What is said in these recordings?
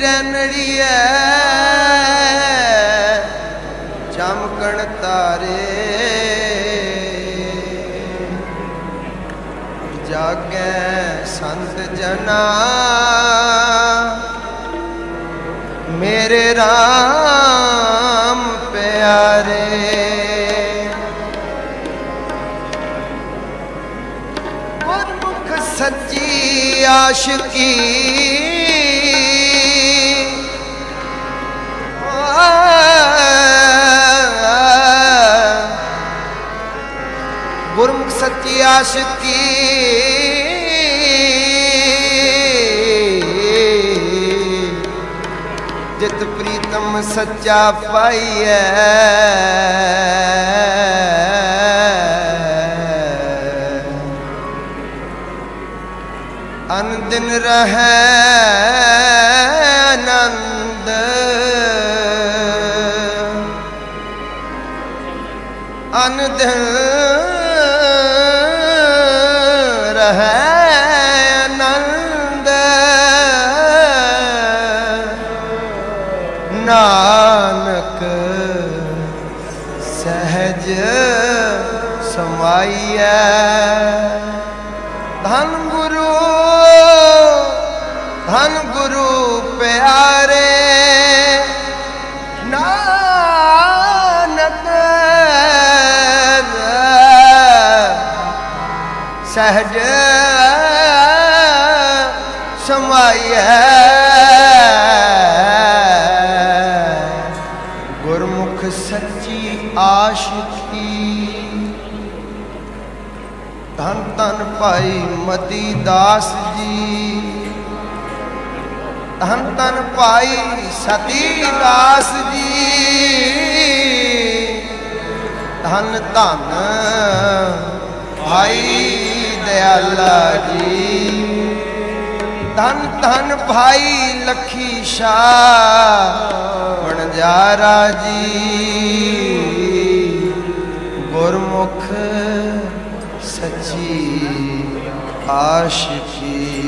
ਰੈਣੜੀਐ ਚਮਕਣ ਤਾਰੇ। ਜਾਗੈ ਸੰਤ ਜਨਾ। ਮੇਰੇ RAM ਪਿਆਰੇ। ਗੁਰਮੁਖ ਸੱਚੀ ਆਸ਼ਕੀ। ਸੱਚੀ ਆਸ਼ਕੀ ਜਿਤ ਪ੍ਰੀਤਮ ਸੱਚਾ ਪਾਈਐ। ਅਨੰਦਿਨ ਰਹੈ ਆਨੰਦ ਅਨੰਦਿਨ ਰਹੈ حيا ਭਾਈ ਦਾਸ ਜੀ। ਧੰਨ ਧੰਨ ਭਾਈ ਸਤੀ ਦਾਸ ਜੀ। ਧੰਨ ਧੰਨ ਭਾਈ ਦਿਆਲਾ ਜੀ। ਧੰਨ ਧੰਨ ਭਾਈ ਲਖੀ ਸ਼ਾ ਬਣਜਾਰਾ ਜੀ। ਗੁਰਮੁਖ ਸੱਚੀ ਆਸ਼ਿਕੀ ਭਾਈ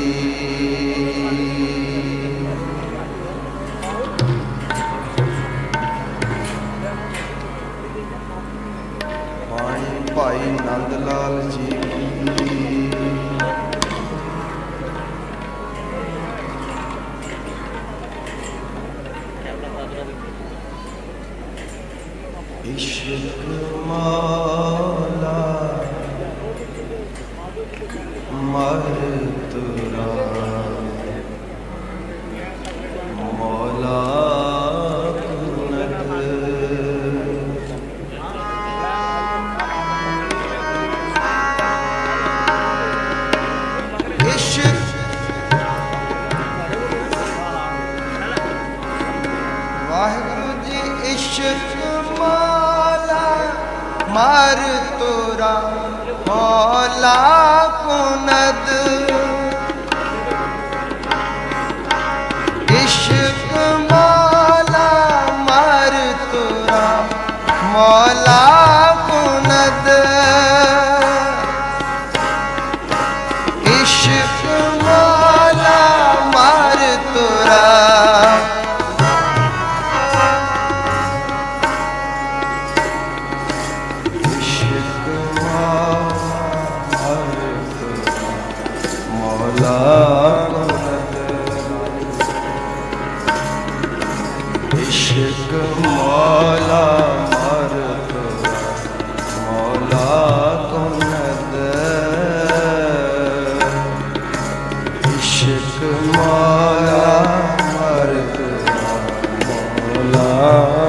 Allah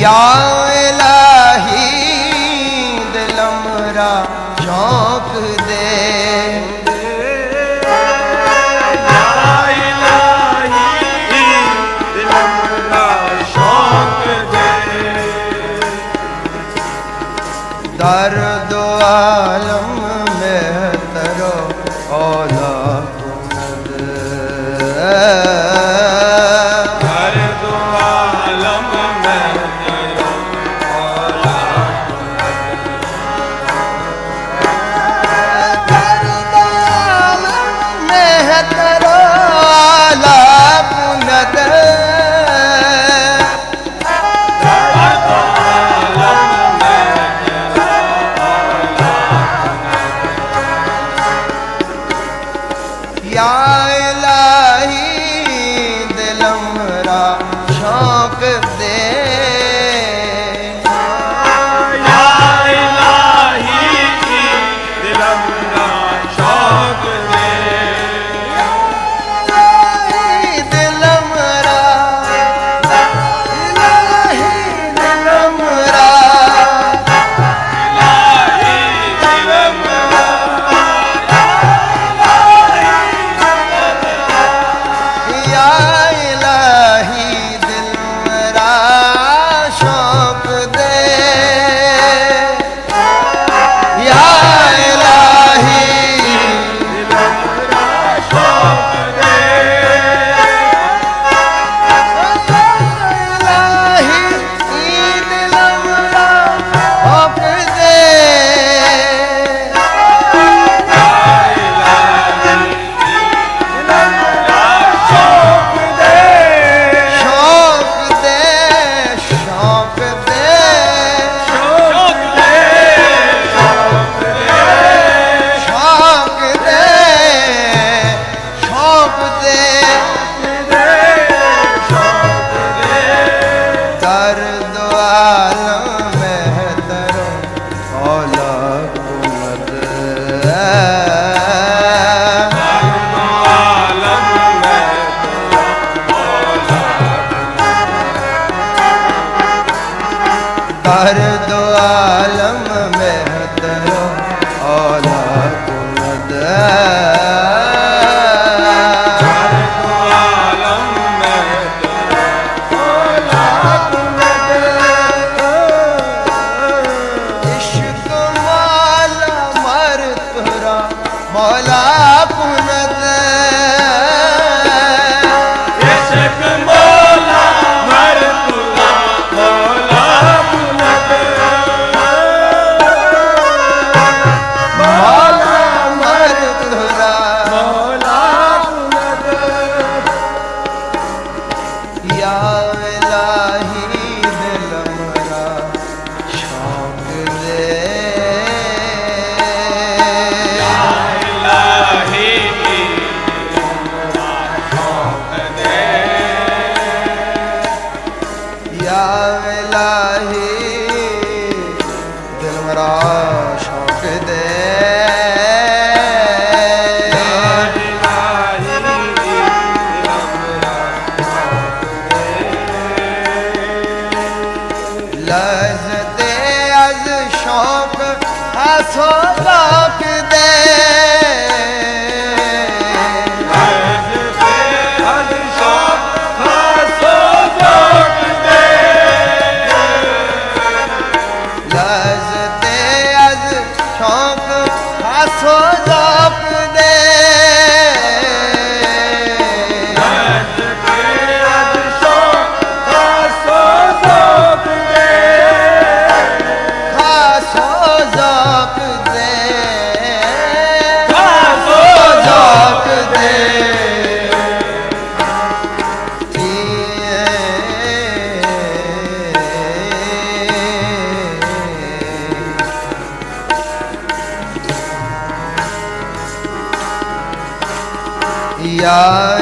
ਯਾ ਇਲਾਹੀ ਦਿਲ ਮਰਾ रतन दो आलम में 할렐루야.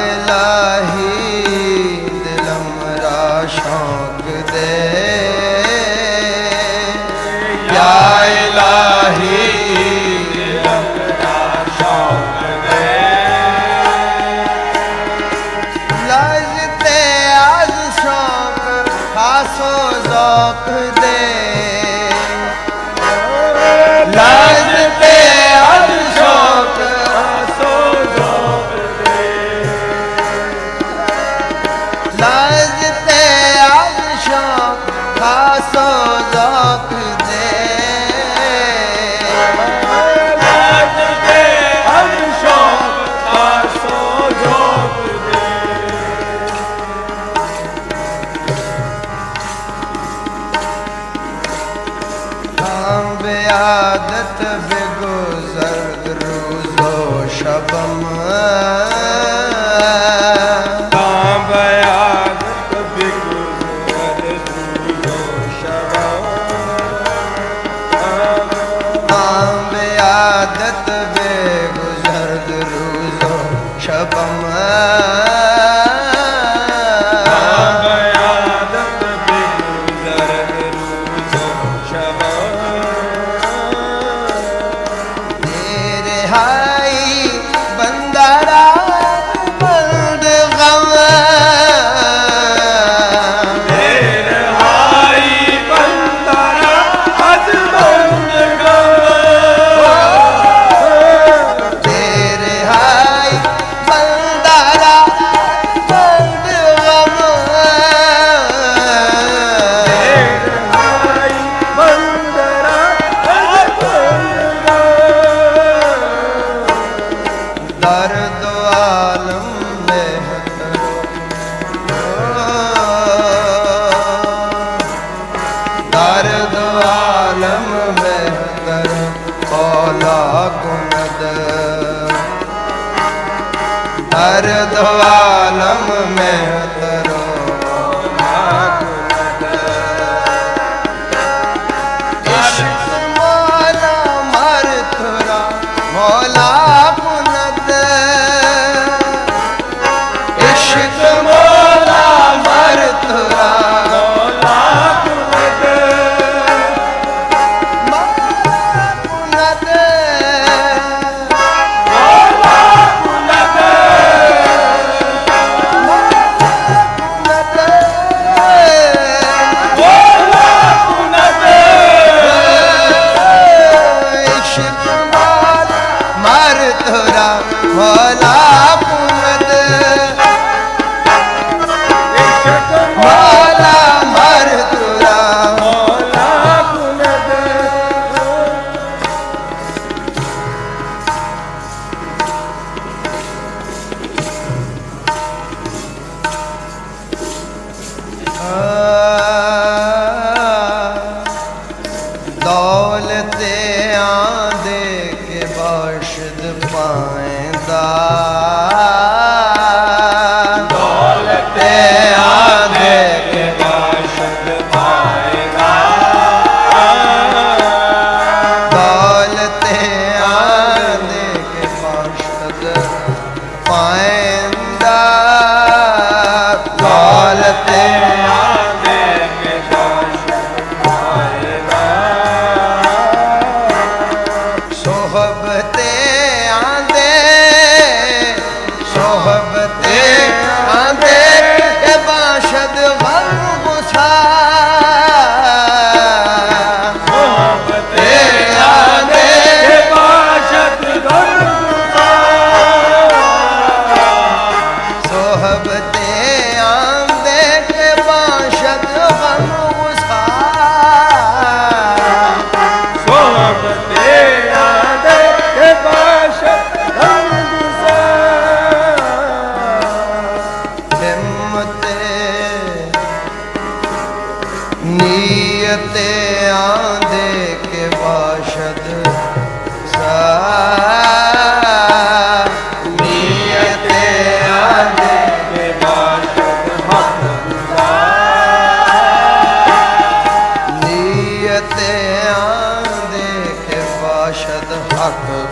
मर तुरा मौला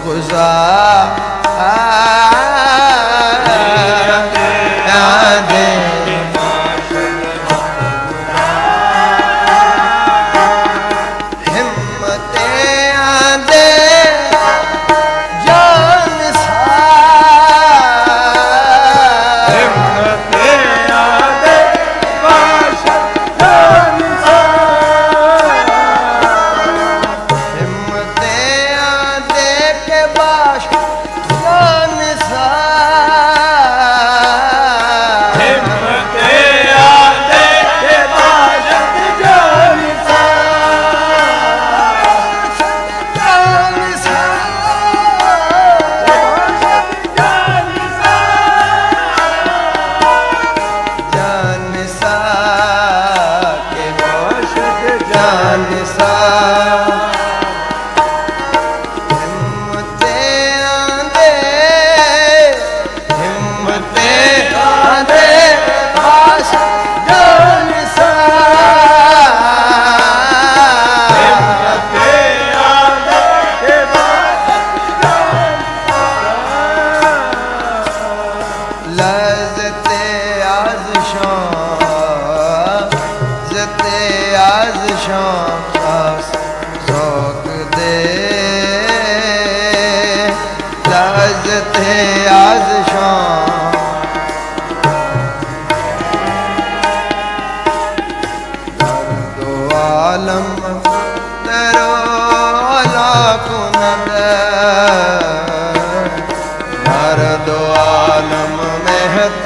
ਗੁਜ਼ਾਰ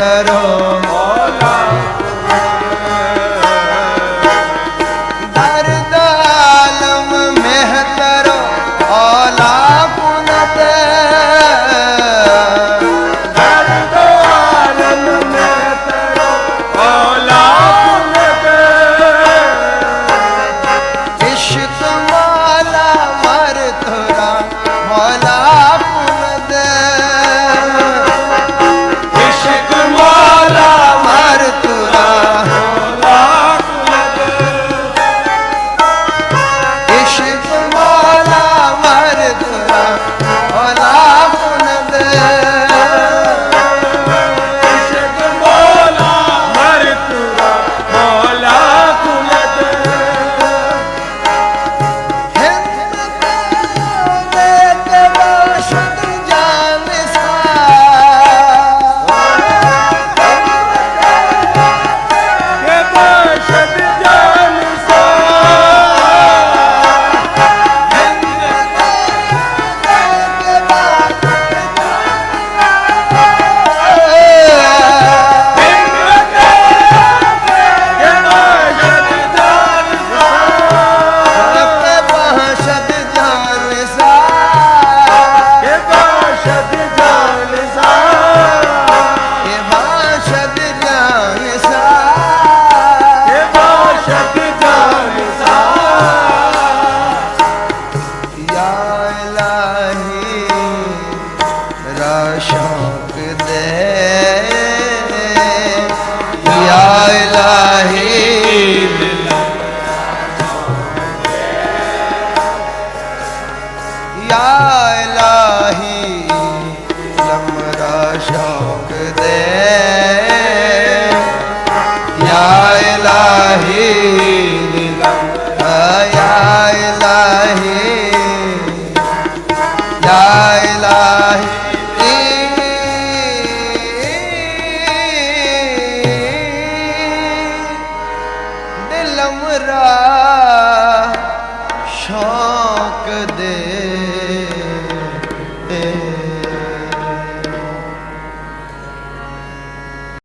करो યા